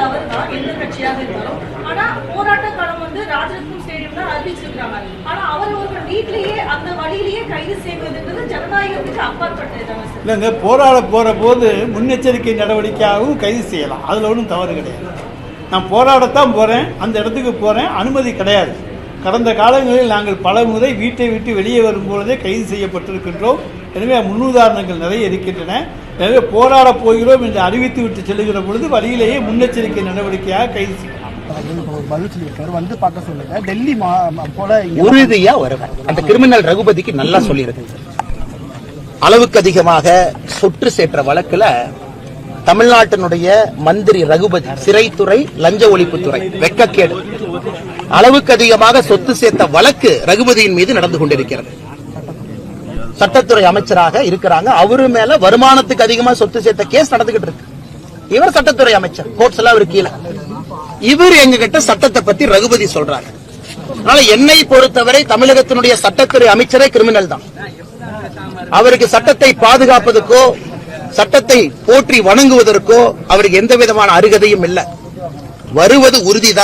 தவறு தான் எந்த கட்சியாக இருந்தாலும். ஆனா போராட்ட காலம் வந்து ராஜரத்னம் ஸ்டேடியம் தான் அறிவிச்சிருக்காங்க ஆனா அவர் ஒருவர் வீட்லயே அந்த வழியிலேயே கைது செய்வதுன்றது ஜனநாயகத்துக்கு அப்பாற்பட்டதுதாங்க இல்லைங்க போராட போற போது முன்னெச்சரிக்கை நடவடிக்கையாகவும் கைது செய்யலாம். அதுல ஒன்றும் தவறு கிடையாது. நான் போராடத்தான் போகிறேன் அந்த இடத்துக்கு போகிறேன் அனுமதி கிடையாது. கடந்த காலங்களில் நாங்கள் பல முறை வீட்டை விட்டு வெளியே வரும்பொழுதே கைது செய்யப்பட்டிருக்கின்றோம். எனவே முன்னுதாரணங்கள் நிறைய இருக்கின்றன. எனவே போராட போகிறோம் என்று அறிவித்து விட்டு செல்லுகிற பொழுது வழியிலேயே முன்னெச்சரிக்கை நடவடிக்கையாக கைது செய்யலாம் வந்து பார்க்க சொல்லுங்க. டெல்லி உறுதியா வருவேன். அந்த கிரிமினல் ரகுபதிக்கு நல்லா சொல்லியிருக்கு அளவுக்கு அதிகமாக சொற்று சேற்ற வழக்குல தமிழ்நாட்டினுடைய மந்திரி ரகுபதி சிறைத்துறை லஞ்ச ஒழிப்புத்துறை வெக்கக்கேடு. அளவுக்கு அதிகமாக சொத்து சேர்த்த வழக்கு ரகுபதியின் மீது நடந்து கொண்டிருக்கிறது. சட்டத்துறை அமைச்சராக இருக்கிறாங்க. அவரு மேல வருமானத்துக்கு அதிகமா சொத்து சேர்த்த கேஸ் நடந்துகிட்டு இருக்கு. இவர் சட்டத்துறை அமைச்சர். கோர்ட்ஸ் எல்லாம் அவர் கீழே. இவர் எங்க கிட்ட சட்டத்தை பத்தி ரகுபதி சொல்றாங்க அதனால என்னை பொறுத்தவரை தமிழகத்தினுடைய சட்டத்துறை அமைச்சரே கிரிமினல் தான். அவருக்கு சட்டத்தை பாதுகாப்பதற்கோ சட்டத்தை போற்றி வணங்குவதற்கோ அவருக்கு எந்த விதமான அருகதையும் இல்லை. வருவது உறுதிதான்.